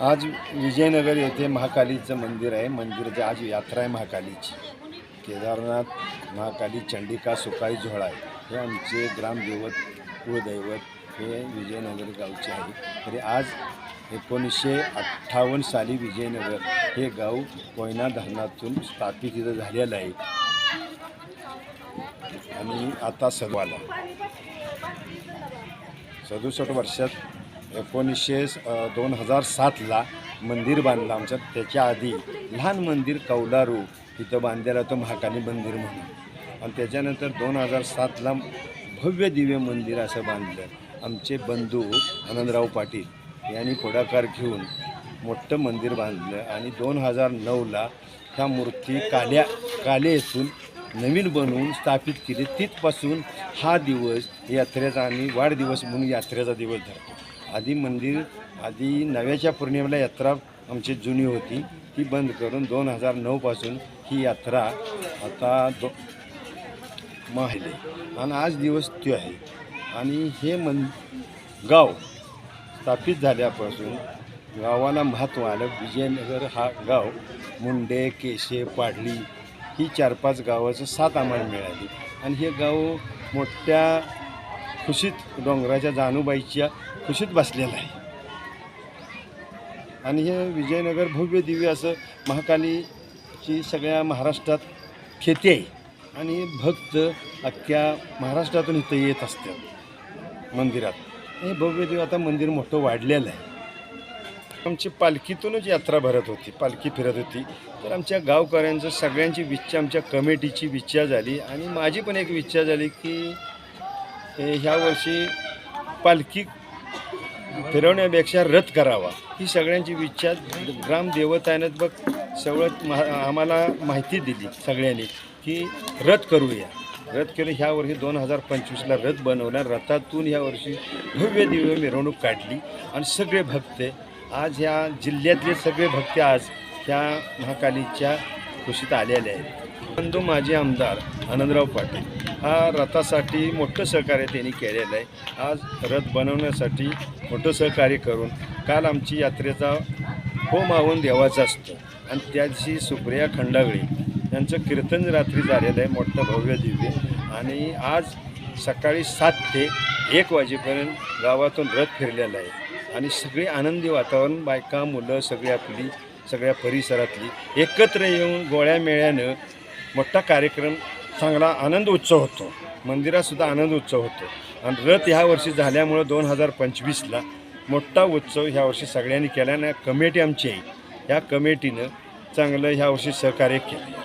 आज विजयनगर येथे महाकालीचं मंदिर आहे. मंदिराची आज यात्रा आहे महाकालीची. केदारनाथ महाकाली चंडिका सुकाई झोळा हे आमचे ग्रामदैवत कुळदैवत हे विजयनगर गावचे आहे. तरी आज एकोणीसशे अठ्ठावन्न साली विजयनगर हे गाव कोयना धरणातून स्थापित इथं झालेलं आहे. आणि आता सर्वाला सदुसष्ट वर्षात एकोणीसशे दोन हजार सातला मंदिर बांधलं आमचं त्याच्या आधी लहान मंदिर कौलारू तिथं बांधलेलं होतं महाकाली मंदिर म्हणून. आणि त्याच्यानंतर दोन हजार सातला भव्य दिव्य मंदिर असं बांधलं. आमचे बंधू आनंदराव पाटील यांनी पुढाकार घेऊन मोठं मंदिर बांधलं. आणि दोन हजार नऊला ह्या मूर्ती काल्या काले येथून नवीन बनवून स्थापित केली. तिथपासून हा दिवस यात्रेचा आणि वाढदिवस म्हणून यात्रेचा दिवस धरतो. आधी मंदिर आधी नव्याच्या पौर्णिमेला यात्रा आमची जुनी होती. ती बंद करून दोन हजार नऊपासून ही यात्रा आता दो माहिले आणि आज दिवस तो आहे. आणि हे मन गाव स्थापित झाल्यापासून गावाला महत्त्व आलं. विजयनगर हा गाव मुंडे केशे पाडली ही चार पाच गावाचं साथ आम्हाला मिळाली. आणि हे गाव मोठ्या खुशीत डोंगराच्या जानूबाईच्या खुशीत बसलेला आहे. आणि हे विजयनगर भव्य दिव्य असं महाकालीची सगळ्या महाराष्ट्रात खेती आहे. आणि भक्त अख्ख्या महाराष्ट्रातून इथं येत असतात मंदिरात. हे भव्य दिव्य आता मंदिर मोठं वाढलेलं आहे. आमची पालखीतूनच यात्रा भरत होती पालखी फिरत होती. तर आमच्या गावकऱ्यांचं सगळ्यांची विच्छा आमच्या कमिटीची विच्छा झाली. आणि माझी पण एक विच्छा झाली की ह्या वर्षी पालखी फिरवण्यापेक्षा रथ करावा. ही सगळ्यांची इच्छा. ग्रामदेवतानं बघ सगळं महा आम्हाला माहिती दिली सगळ्यांनी की रथ करूया. रथ केलं ह्या वर्षी दोन हजार पंचवीसला रथ बनवला. रथातून ह्या वर्षी भव्य दिव्य मिरवणूक काढली. आणि सगळे भक्त आज ह्या जिल्ह्यातले सगळे भक्त आज ह्या महाकालीच्या खुशीत आलेले आहेत. परंतु माजी आमदार आनंदराव पाटील हा रथासाठी मोठं सहकार्य त्यांनी केलेलं आहे. आज रथ बनवण्यासाठी मोठं सहकार्य करून काल आमची यात्रेचा होम आवन देवाचा असतो. आणि त्या दिवशी सुप्रिया खंडागळी यांचं कीर्तन रात्री झालेलं आहे मोठं भव्य दिव्य. आणि आज सकाळी सात ते एक वाजेपर्यंत गावातून रथ फिरलेला आहे. आणि सगळे आनंदी वातावरण बायका मुलं सगळी आपली सगळ्या परिसरातली एकत्र येऊन गोळ्या मेळ्यानं मोठा कार्यक्रम चांगला आनंद उत्सव होतो. मंदिरातसुद्धा आनंद उत्सव होतो. आणि रथ ह्या वर्षी झाल्यामुळं दोन हजार पंचवीसला मोठा उत्सव ह्या वर्षी सगळ्यांनी केला आणि कमिटी आमची आहे. ह्या कमिटीनं चांगलं ह्या वर्षी सहकार्य केलं.